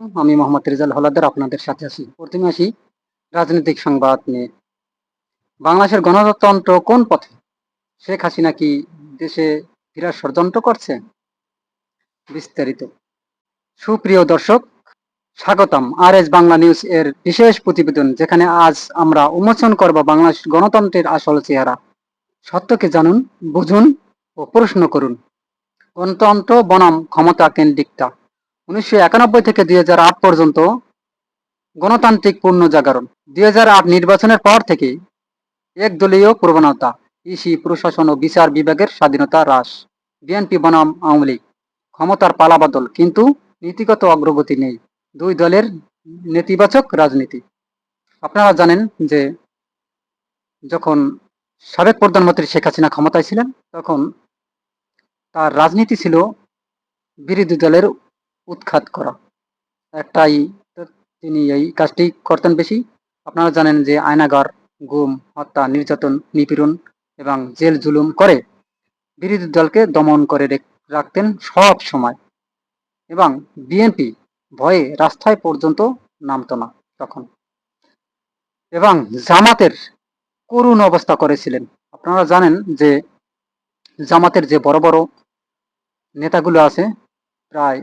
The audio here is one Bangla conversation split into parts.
আমি মোহাম্মদ রেজাল হলাদার আপনাদের সাথে আছি। প্রথমে আসি রাজনৈতিক সংবাদ নিয়ে। বাংলাদেশের গণতন্ত্র কোন পথে? শেখ হাসিনা কি দেশে ফেরার ষড়যন্ত্র করছে? বিস্তারিত। সুপ্রিয় দর্শক, স্বাগতম আর এস বাংলা নিউজ এর বিশেষ প্রতিবেদন, যেখানে আজ আমরা উন্মোচন করব বাংলাদেশ গণতন্ত্রের আসল চেহারা। সত্যকে জানুন, বুঝুন ও প্রশ্ন করুন। গণতন্ত্র বনাম ক্ষমতা কেন্দ্রিকতা। উনিশশো একানব্বই থেকে দুই হাজার আট পর্যন্ত গণতান্ত্রিক পূর্ণ জাগরণ দু হাজার আট নির্বাচনের পর থেকে একদলীয় প্রবণতা ইসি প্রশাসন ও বিচার বিভাগের স্বাধীনতা হ্রাস, বিএনপি বনাম আওয়ামী লীগ, ক্ষমতার পালাবাদল কিন্তু নীতিগত অগ্রগতি নেই। দুই দলের নেতিবাচক রাজনীতি। আপনারা জানেন যে যখন সাবেক প্রধানমন্ত্রী শেখ হাসিনা ক্ষমতায় ছিলেন, তখন তার রাজনীতি ছিল বিরোধী দলের উৎখাত করা। একটাই তিনি এই কাজটি করতেন বেশি। আপনারা জানেন যে আয়নাগার, গুম, হত্যা, নির্যাতন, নিপীড়ন এবং জেল জুলুম করে বিরোধী দলকে দমন করে রাখতেন সব সময় এবং বিএনপি ভয়ে রাস্তায় পর্যন্ত নামতো না তখন। এবং জামাতের করুণ অবস্থা করেছিলেন। আপনারা জানেন যে জামাতের যে বড় বড় নেতাগুলো আছে, প্রায়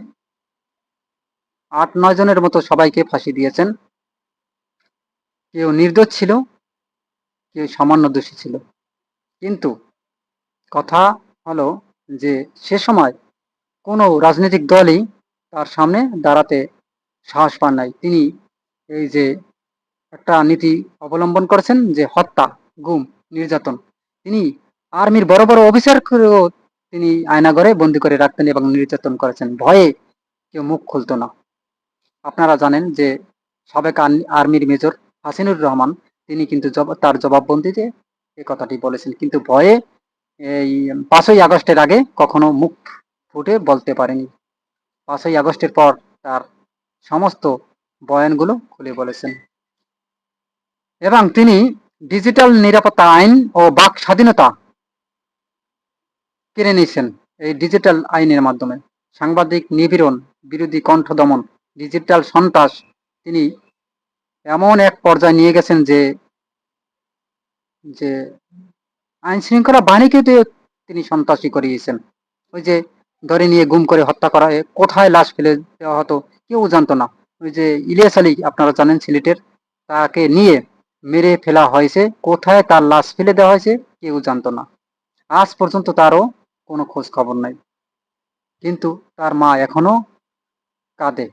আট, নয় জনের মতো সবাইকে ফাঁসি দিয়েছেন। কেউ নির্দোষ ছিল, কেউ সামান্য দোষী ছিল। কিন্তু কথা হলো যে, সে সময় কোনো রাজনৈতিক দলই তার সামনে দাঁড়াতে সাহস পান নাই। তিনি এই যে একটা নীতি অবলম্বন করেছেন যে, হত্যা, গুম, নির্যাতন, তিনি আর্মির বড় বড় অফিসারকেও তিনি আয়না আয়নাঘরে বন্দি করে রাখতেন এবং নির্যাতন করেছেন। ভয়ে কেউ মুখ খুলতো না। আপনারা জানেন যে সাবেক আর্মির মেজর হাসিনুর রহমান, তিনি কিন্তু তার জবাববন্দিতে এ কথাটি বলেছেন। কিন্তু ভয়ে এই পাঁচই আগস্টের আগে কখনো মুখ ফুটে বলতে পারেনি। পাঁচই আগস্টের পর তার সমস্ত বয়ানগুলো খুলে বলেছেন। এবং তিনি ডিজিটাল নিরাপত্তা আইন ও বাক স্বাধীনতা কিনে নিয়েছেন এই ডিজিটাল আইনের মাধ্যমে। সাংবাদিক নিপীড়ন বিরোধী কণ্ঠ দমন ডিজিটাল সন্ত্রাস, তিনি এমন এক পর্যায়ে নিয়ে গেছেন যে যে আইন শৃঙ্খলা বাহিনীকে তিনি সন্ত্রাসী করিয়েছেন। ওই যে ধরে নিয়ে গুম করে হত্যা করা কোথায় লাশ ফেলে দেওয়া হতো কেউ জানতো না। ওই যে ইলিয়াস আলী, আপনারা জানেন সিলেটের, তাকে নিয়ে মেরে ফেলা হয়েছে, কোথায় তার লাশ ফেলে দেওয়া হয়েছে কেউ জানতো না। আজ পর্যন্ত তারও কোনো খোঁজ খবর নাই। কিন্তু তার মা এখনও কাঁদে।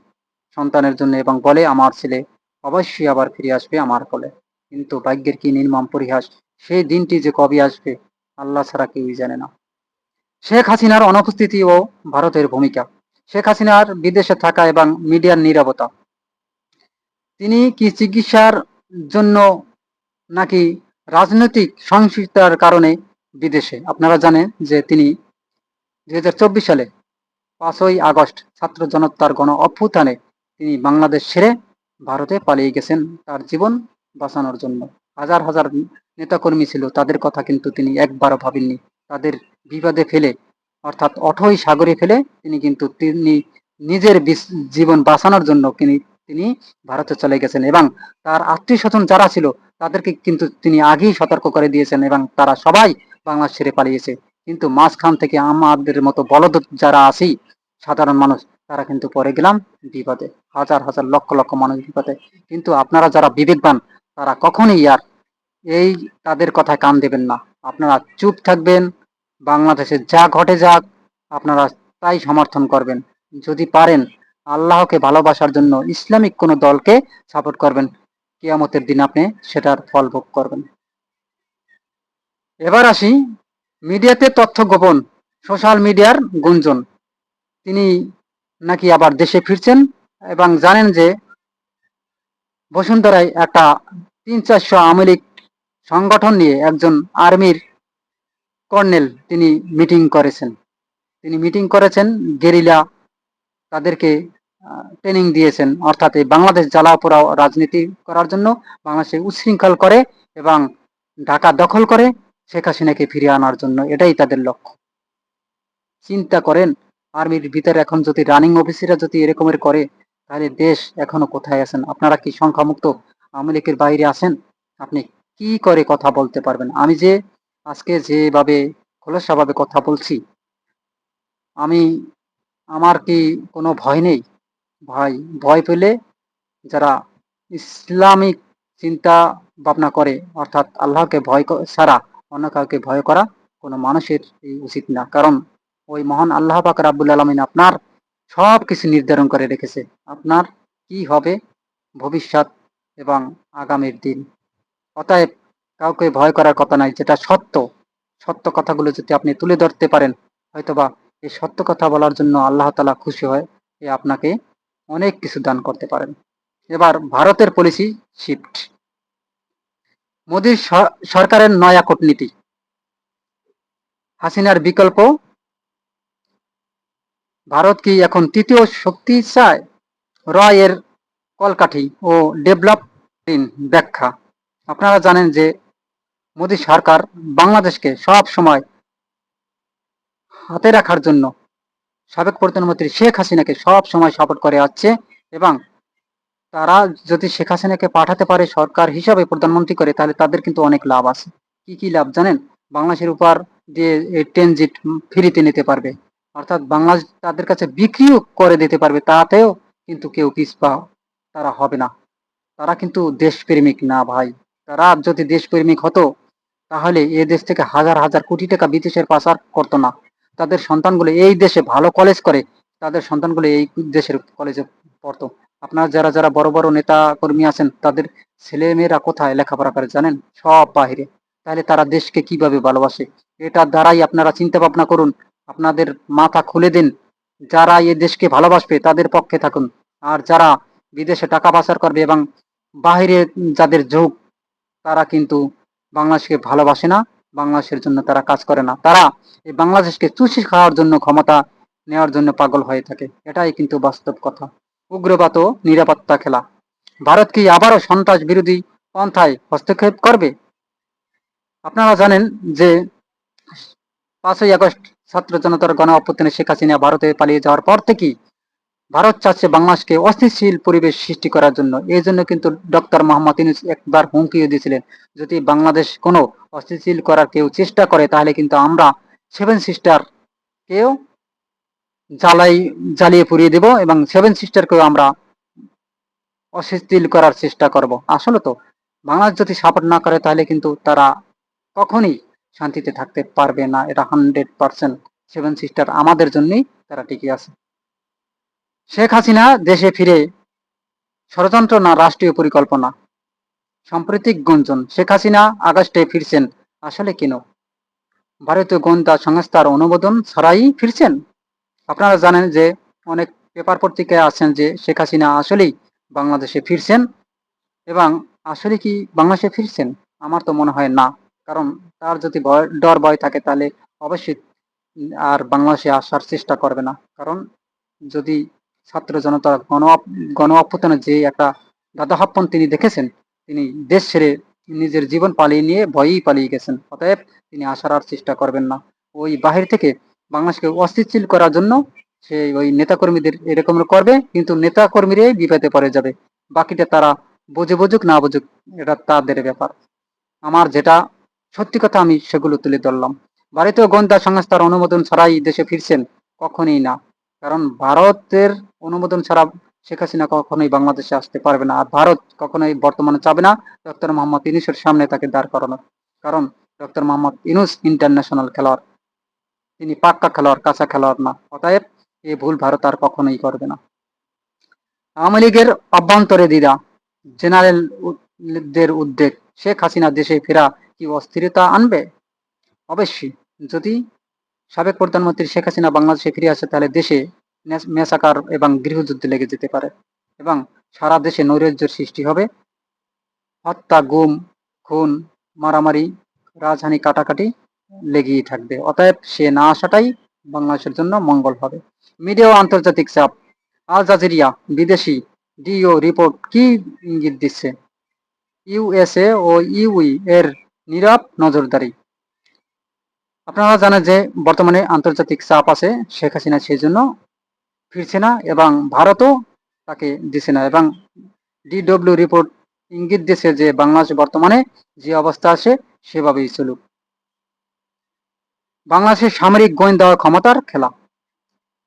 সন্তানের জন্য এবং বলে, আমার ছেলে অবশ্যই আবার ফিরে আসবে আমার কোলে। কিন্তু ভাগ্যের কি নির্মম পরিহাস? সেই দিনটি যে কবে আসবে, আল্লাহ ছাড়া কেউই জানে না। শেখ হাসিনার অনুপস্থিতি ও ভারতের ভূমিকা। শেখ হাসিনার বিদেশে থাকা এবং মিডিয়ার নিরাপত্তা তিনি কি চিকিৎসার জন্য নাকি রাজনৈতিক সহিংসতার কারণে বিদেশে? আপনারা জানেন যে তিনি দুই হাজার চব্বিশ সালে পাঁচই আগস্ট ছাত্র জনতার গণ অভ্যুত্থানে তিনি বাংলাদেশ ছেড়ে ভারতে পালিয়ে গেছেন তার জীবন বাঁচানোর জন্য। হাজার হাজার নেতাকর্মী ছিল, তাদের কথা কিন্তু তিনি একবারও ভাবেননি। তাদের বিবাদে ফেলে, অর্থাৎ অঠই সাগরে ফেলে তিনি কিন্তু তিনি নিজের জীবন বাঁচানোর জন্য তিনি তিনি ভারতে চলে গেছেন এবং তার আত্মীয় স্বজন যারা ছিল, তাদেরকে কিন্তু তিনি আগেই সতর্ক করে দিয়েছেন এবং তারা সবাই বাংলাদেশ ছেড়ে পালিয়েছে। কিন্তু মাঝখান থেকে আমাদের মতো বলদ যারা আছি, সাধারণ মানুষ তারা কিন্তু পরে গেলাম বিপদে। হাজার হাজার, লক্ষ লক্ষ মানুষ বিপদে। কিন্তু আপনারা যারা বিবেকবান, তারা কখনই আর এই তাদের কথায় কান দেবেন না। আপনারা চুপ থাকবেন, বাংলাদেশে যা ঘটে যাক, আপনারা তাই সমর্থন করবেন। যদি পারেন, আল্লাহকে ভালোবাসার জন্য ইসলামিক কোনো দলকে সাপোর্ট করবেন। কিয়ামতের দিন আপনি সেটার ফল ভোগ করবেন। এবার আসি, মিডিয়াতে তথ্য গোপন, সোশ্যাল মিডিয়ার গুঞ্জন। তিনি নাকি আবার দেশে ফিরছেন? এবং জানেন যে বসুন্ধরায় একটা তিন চারশো আওয়ামী লীগ সংগঠন নিয়ে একজন আর্মির কর্নেল তিনি মিটিং করেছেন। তিনি মিটিং করেছেন, গেরিলা তাদেরকে ট্রেনিং দিয়েছেন, অর্থাৎ এই বাংলাদেশ জ্বালাপোড়া রাজনীতি করার জন্য বাংলাদেশে উচ্ছৃঙ্খল করে এবং ঢাকা দখল করে শেখ হাসিনাকে ফিরিয়ে আনার জন্য। এটাই তাদের লক্ষ্য। চিন্তা করেন আর্মির ভিতরে এখন যদি রানিং অফিসাররা যদি এরকমের করে, তাহলে দেশ এখনও কোথায় আছেন? আপনারা কি সংখ্যামুক্ত আওয়ামী লীগের বাইরে আছেন? আপনি কি করে কথা বলতে পারবেন? আমি যে আজকে যেভাবে খোলসাভাবে কথা বলছি, আমি, আমার কি কোনো ভয় নেই? ভাই, ভয় পেলে যারা ইসলামিক চিন্তা ভাবনা করে, অর্থাৎ আল্লাহকে ভয় ছাড়া অন্য কাউকে ভয় করা কোনো মানুষের উচিত না। কারণ ওই মহান আল্লাহ পাক রাব্বুল আলমিন আপনার সব কিছু নির্ধারণ করে রেখেছে। আপনার কি হবে ভবিষ্যৎ এবং আগামীর দিন? অতএব কাউকে ভয় করার কথা নাই, যেটা সত্য। সত্য কথাগুলো যদি আপনি তুলে ধরতে পারেন, হয়তোবা এই সত্য কথা বলার জন্য আল্লাহ তালা খুশি হয়, এ আপনাকে অনেক কিছু দান করতে পারেন। এবার ভারতের পলিসি শিফট মোদীর সরকারের নয়া কূটনীতি। হাসিনার বিকল্প ভারত কি এখন তৃতীয় শক্তি চায় রয়ের কলকাঠি ও ডেভেলপ ব্যাখ্যা? আপনারা জানেন যে মোদী সরকার বাংলাদেশকে সব সময় হাতে রাখার জন্য সাবেক প্রধানমন্ত্রী শেখ হাসিনাকে সব সময় সাপোর্ট করে আসছে এবং তারা যদি শেখ হাসিনাকে পাঠাতে পারে সরকার হিসাবে প্রধানমন্ত্রী করে, তাহলে তাদের কিন্তু অনেক লাভ আছে। কি কি লাভ জানেন? বাংলাদেশের উপর দিয়ে ট্রানজিট ফ্রিতে নিতে পারবে। অর্থাৎ বাংলাদেশ তাদের কাছে বিক্রিও করে দিতে পারবে, তাতেও কিন্তু কেউ পিছপা তারা হবে না। তারা কিন্তু দেশপ্রেমিক না ভাই। তারা যদি দেশপ্রেমিক হতো, তাহলে এ দেশ থেকে হাজার হাজার কোটি টাকা বিদেশের পাচার করতো না। তাদের সন্তানগুলো এই দেশে ভালো কলেজ করে, তাদের সন্তানগুলো এই দেশের কলেজে পড়তো। আপনার যারা যারা বড় বড় নেতা কর্মী আছেন, তাদের ছেলে মেয়েরা কোথায় লেখাপড়া করে জানেন? সব বাহিরে। তাহলে তারা দেশকে কীভাবে ভালোবাসে? এটার দ্বারাই আপনারা চিন্তা ভাবনা করুন। আপনাদের মাথা খুলে দিন। যারা এই দেশকে ভালোবাসবে, তাদের পক্ষে থাকুন। আর যারা বিদেশে টাকা পাচার করবে এবং বাহিরে যাদের ঝোঁক, তারা কিন্তু বাংলাদেশকে ভালোবাসে না, বাংলাদেশের জন্য তারা কাজ করে না। তারা এই বাংলাদেশকে চুষি খাওয়ার জন্য ক্ষমতা নেওয়ার জন্য পাগল হয়ে থাকে। এটাই কিন্তু বাস্তব কথা। উগ্রবাদ ও নিরাপত্তা খেলা। ভারত কি আবারও সন্ত্রাস বিরোধী পন্থায় হস্তক্ষেপ করবে? আপনারা জানেন যে পাঁচই আগস্ট ছাত্র জনতার গণ অভ্যুত্থানে শেখ হাসিনা ভারতে পালিয়ে যাওয়ার পর থেকেই ভারত চাচ্ছে বাংলাদেশকে অস্থিতিশীল পরিবেশ সৃষ্টি করার জন্য। এই জন্য কিন্তু ডক্টর মোহাম্মদ ইউনুস একবার হুমকিও দিয়েছিলেন, যদি বাংলাদেশ কোনো অস্থিতিশীল করার কেউ চেষ্টা করে, তাহলে কিন্তু আমরা সেভেন সিস্টার কেও জ্বালাই, জ্বালিয়ে পুড়িয়ে দেব এবং সেভেন সিস্টারকেও আমরা অস্থিতিশীল করার চেষ্টা করব। আসলে তো বাংলাদেশ যদি সাপোর্ট না করে, তাহলে কিন্তু তারা কখনই শান্তিতে থাকতে পারবে না, এটা হান্ড্রেড পার্সেন্ট সেভেন সিস্টার আমাদের জন্যই তারা টিকে আছে। শেখ হাসিনা দেশে ফিরে ষড়যন্ত্র না রাষ্ট্রীয় পরিকল্পনা, সাম্প্রতিক গুঞ্জন, শেখ হাসিনা আগস্টে ফিরছেন, আসলে কেন? ভারতীয় গোয়েন্দা সংস্থার অনুমোদন ছাড়াই ফিরছেন? আপনারা জানেন যে অনেক পেপার পত্রিকায় আছেন যে শেখ হাসিনা আসলেই বাংলাদেশে ফিরছেন এবং আসলে কি বাংলাদেশে ফিরছেন? আমার তো মনে হয় না। কারণ তার যদি ভয়, ডর ভয় থাকে তাহলে অবশ্যই আর বাংলাদেশে আসার চেষ্টা করবে না। কারণ যদি ছাত্র জনতা গণ গণ অভ্যুত্থানের যে একটা দাদাহাপ্পন তিনি দেখেছেন, তিনি দেশ ছেড়ে নিজের জীবন পালিয়ে নিয়ে ভয়েই পালিয়ে গেছেন, অতএব তিনি আসার আর চেষ্টা করবেন না। ওই বাহির থেকে বাংলাদেশকে অস্থিতিশীল করার জন্য সে ওই নেতাকর্মীদের এরকম করবে, কিন্তু নেতাকর্মীরাই বিপদে পড়ে যাবে। বাকিটা তারা বুঝে বুঝুক, না বুঝুক, এটা তাদের ব্যাপার। আমার যেটা সত্যি কথা আমি সেগুলো তুলে ধরলাম। ভারতীয় গোয়েন্দা সংস্থার অনুমোদন ছাড়াই দেশে ফিরছেন কখনই না। কারণ ভারতের অনুমোদন ছাড়া শেখ হাসিনা কখনোই বাংলাদেশে আসতে পারবে না। আর ভারত কখনোই বর্তমানে চাবে না। ডক্টর মোহাম্মদ ইউনুসের সামনে তাকে দাঁড় করানো কারণ ডক্টর মোহাম্মদ ইউনুস ইন্টারন্যাশনাল খেলোয়াড়। তিনি পাক্কা খেলোয়াড়, কাঁচা খেলোয়াড় না। অতএব এ ভুল ভারত আর কখনোই করবে না। আওয়ামী লীগের অভ্যন্তরে দ্বিধা। জেনারেলদের উদ্বেগ। শেখ হাসিনা দেশে ফেরা কি অস্থিরতা আনবে? অবশ্যই। যদি সাবেক প্রধানমন্ত্রী শেখ হাসিনা বাংলাদেশে ফিরে আসে, তাহলে দেশে মেসাকার এবং গৃহযুদ্ধ লেগে যেতে পারে এবং সারা দেশে নৈরাজ্যের সৃষ্টি হবে। হত্যা, গুম, খুন, মারামারি, রাজধানী কাটাকাটি লেগেই থাকবে। অতএব সে না আসাটাই বাংলাদেশের জন্য মঙ্গল হবে। মিডিয়া ও আন্তর্জাতিক চাপ। আল জাজিরিয়া, বিদেশি ডিও রিপোর্ট কি ইঙ্গিত দিচ্ছে? ইউএসএ ও ইউই এর নীরব নজরদারি। আপনারা জানেন যে বর্তমানে আন্তর্জাতিক চাপ আছে শেখ হাসিনা সেই জন্য ফিরছে না এবং ভারতও তাকে দিছে না এবং ডিডব্লিউ রিপোর্ট ইঙ্গিত দিছে যে বাংলাদেশ বর্তমানে যে অবস্থা আছে সেভাবেই চলুক। বাংলাদেশের সামরিক গোয়েন্দা ক্ষমতার খেলা।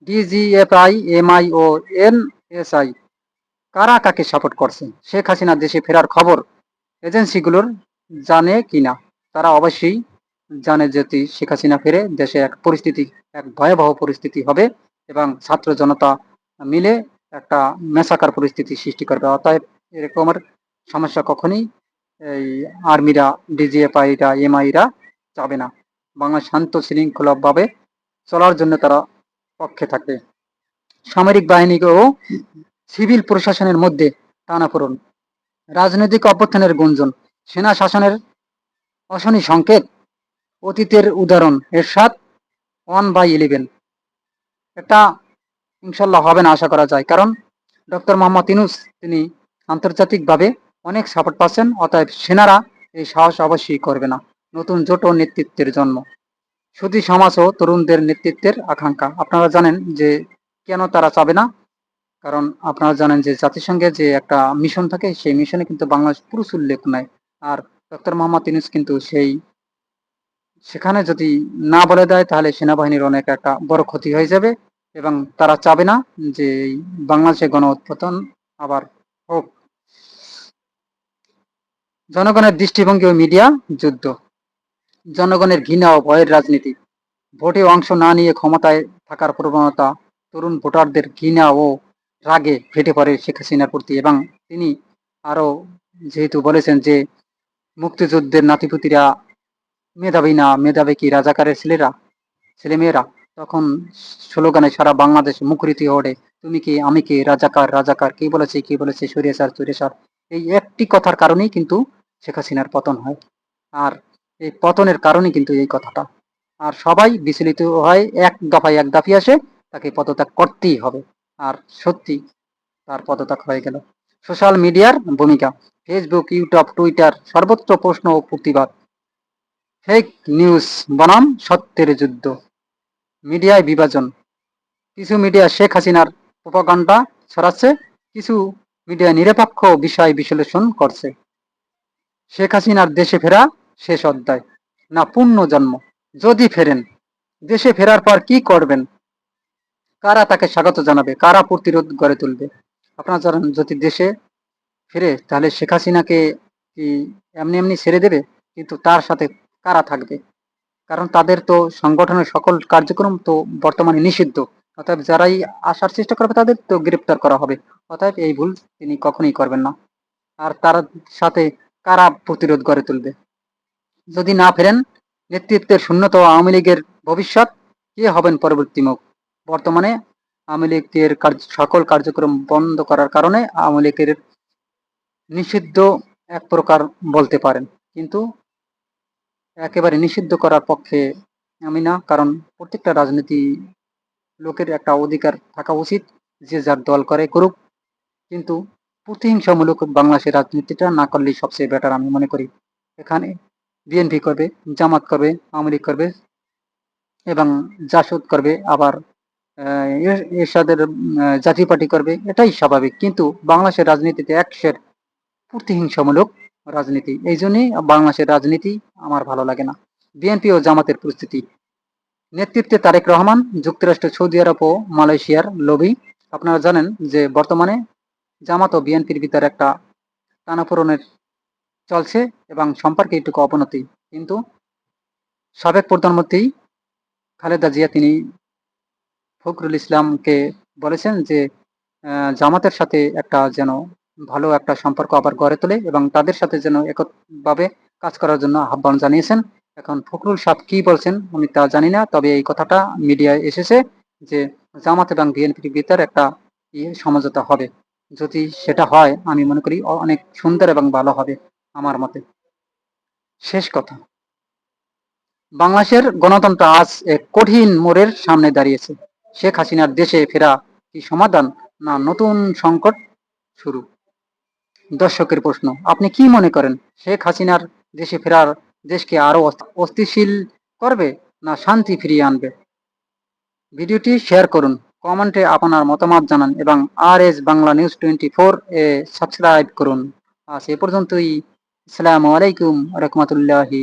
ডিজিএফআই এমআই ও এনএসআই কারা কাকে সাপোর্ট করছে? শেখ হাসিনা দেশে ফেরার খবর এজেন্সিগুলোর জানে কিনা তারা অবশ্যই জানে যদি শেখ হাসিনা ফিরে দেশে এক পরিস্থিতি, এক ভয়াবহ পরিস্থিতি হবে এবং ছাত্র জনতা মিলে একটা মেসাকার পরিস্থিতি সৃষ্টি করবে। অতএব এরকমের সমস্যা কখনই এই আর্মিরা, ডিজিএফআইরা, এমআইরা যাবে না। বাংলা শান্ত শৃঙ্খলাভাবে চলার জন্য তারা পক্ষে থাকবে সামরিক বাহিনী ও সিভিল প্রশাসনের মধ্যে টানাপোড়ন। রাজনৈতিক অভ্যুত্থানের গুঞ্জন। সেনা শাসনের অশনি সংকেত, অতীতের উদাহরণ এরশাদ ওয়ান বাই ইলেভেন এটা ইনশাল্লাহ হবে না, আশা করা যায়। কারণ ডক্টর মোহাম্মদ ইনুস তিনি আন্তর্জাতিকভাবে অনেক সাপোর্ট পাচ্ছেন, অতএব সেনারা এই সাহস অবশ্যই করবে না, নতুন জোট ও নেতৃত্বের জন্ম সুধী সমাজ ও তরুণদের নেতৃত্বের আকাঙ্ক্ষা। আপনারা জানেন যে কেন তারা চাবে না? কারণ আপনারা জানেন যে জাতিসংঘের যে একটা মিশন থাকে, সেই মিশনে কিন্তু বাংলাদেশ পুরুষ উল্লেখ নাই আর ডক্টর মোহাম্মদ ইনুস কিন্তু সেই, সেখানে যদি না বলে দেয়, তাহলে সেনাবাহিনীর অনেক একটা বড় ক্ষতি হয়ে যাবে এবং তারা চাবে না যে বাংলাদেশে গণ উৎপাদন আবার হোক। জনগণের দৃষ্টিভঙ্গি ও মিডিয়া যুদ্ধ। জনগণের ঘৃণা ও ভয়ের রাজনীতি। ভোটে অংশ না নিয়ে ক্ষমতায় থাকার প্রবণতা তরুণ ভোটারদের ঘৃণা ও রাগে ফেটে পড়ে শেখ হাসিনার প্রতি এবং তিনি আরও যেহেতু বলেছেন যে মুক্তিযুদ্ধের নাতিপুতিরা, মেধাবী না মেধাবী কি রাজাকারের ছেলেরা, ছেলেমেয়েরা? তখন স্লোগানে সারা বাংলাদেশ মুখরিত ওঠে, তুমি কি? আমি কি? রাজাকার রাজাকার, কি বলেছে কি বলেছে? সুরেশার সুরেশার এই একটি কথার কারণেই কিন্তু শেখ হাসিনার পতন হয়। আর এই পতনের কারণে কিন্তু এই কথাটা। আর সবাই বিচলিত হয়, এক দফায় এক দাফি আসে, তাকে পদত্যাগ করতেই হবে। আর সত্যি তার পদত্যাগ হয়ে গেল। সোশ্যাল মিডিয়ার ভূমিকা। ফেসবুক ইউটিউব টুইটার সর্বত্র প্রশ্ন ও প্রতিবাদ। ফেক নিউজ বনাম সত্যের যুদ্ধ। মিডিয়ায় বিভাজন। কিছু মিডিয়া শেখ হাসিনার প্রপাগান্ডা ছড়াচ্ছে, কিছু মিডিয়া নিরপেক্ষ বিষয় বিশ্লেষণ করছে। শেখ হাসিনার দেশে ফেরা শেষ অধ্যায়, না পূর্ণ জন্ম। যদি ফেরেন, দেশে ফেরার পর কি করবেন? কারা তাকে স্বাগত জানাবে? কারা প্রতিরোধ গড়ে তুলবে? আপনারা জানেন যদি দেশে ফিরে তাহলে শেখ হাসিনাকে কি এমনি এমনি ছেড়ে দেবে? কিন্তু তার সাথে কারা থাকবে? কারণ তাদের তো সংগঠনের সকল কার্যক্রম তো বর্তমানে নিষিদ্ধ। অতএব যারাই আসার চেষ্টা করবে তাদের তো গ্রেপ্তার করা হবে। অতএব এই ভুল তিনি কখনোই করবেন না। আর তার সাথে কারা প্রতিরোধ গড়ে তুলবে? যদি না ফেরেন, নেতৃত্বের শূন্যত আওয়ামী লীগের ভবিষ্যৎ, কে হবেন পরবর্তী মুখ? বর্তমানে আওয়ামী লীগের সকল কার্যক্রম বন্ধ করার কারণে আওয়ামী লীগের নিষিদ্ধ এক প্রকার বলতে পারেন। কিন্তু একেবারে নিষিদ্ধ করার পক্ষে আমি না, কারণ প্রত্যেকটা রাজনীতি লোকের একটা অধিকার থাকা উচিত, যে যার দল করে করুক। কিন্তু প্রতিহিংসামূলক বাংলাদেশের রাজনীতিটা না করলেই সবচেয়ে বেটার আমি মনে করি। এখানে বিএনপি করবে, জামাত করবে, আওয়ামী লীগ করবে এবং জাসদ করবে, আবার এর- এরশাদের জাতীয় পার্টি করবে, এটাই স্বাভাবিক। কিন্তু বাংলাদেশের রাজনীতিতে একশের প্রতিহিংসামূলক রাজনীতি। এই জন্যই বাংলাদেশের রাজনীতি আমার ভালো লাগে না। বিএনপি ও জামাতের পরিস্থিতি। নেতৃত্বে তারেক রহমান, যুক্তরাষ্ট্র, সৌদি আরব ও মালয়েশিয়ার লবি। আপনারা জানেন যে বর্তমানে জামাত ও বিএনপির ভিতরে একটা টানাপোড়নের চলছে এবং সম্পর্কে একটু অবনতি। কিন্তু সাবেক প্রধানমন্ত্রী খালেদা জিয়া, তিনি ফখরুল ইসলামকে বলেছেন যে জামাতের সাথে একটা যেন ভালো একটা সম্পর্ক আবার গড়ে তোলে এবং তাদের সাথে যেন একভাবে কাজ করার জন্য আহ্বান জানিয়েছেন। এখন ফখরুল সাহেব কি বলছেন আমি তা জানি না, তবে এই কথাটা মিডিয়ায় এসেছে যে জামাত এবং বিএনপির ভিতর একটা সমঝোতা হবে। যদি সেটা হয়, আমি মনে করি অনেক সুন্দর এবং ভালো হবে আমার মতে। শেষ কথা। বাংলাদেশের গণতন্ত্র আজ এক কঠিন মোড়ের সামনে দাঁড়িয়েছে। শেখ হাসিনার দেশে ফেরা কি সমাধান না নতুন সংকট শুরু? দর্শকের প্রশ্ন, আপনি কি মনে করেন, শেখ হাসিনার দেশে ফেরার দেশকে আরও অস্থিশীল করবে না শান্তি ফিরিয়ে আনবে? ভিডিওটি শেয়ার করুন, কমেন্টে আপনার মতামত জানান এবং R S Bangla news twenty four এ সাবস্ক্রাইব করুন। আজ এ পর্যন্তই, আসসালামু আলাইকুম, রহমতুল্লাহি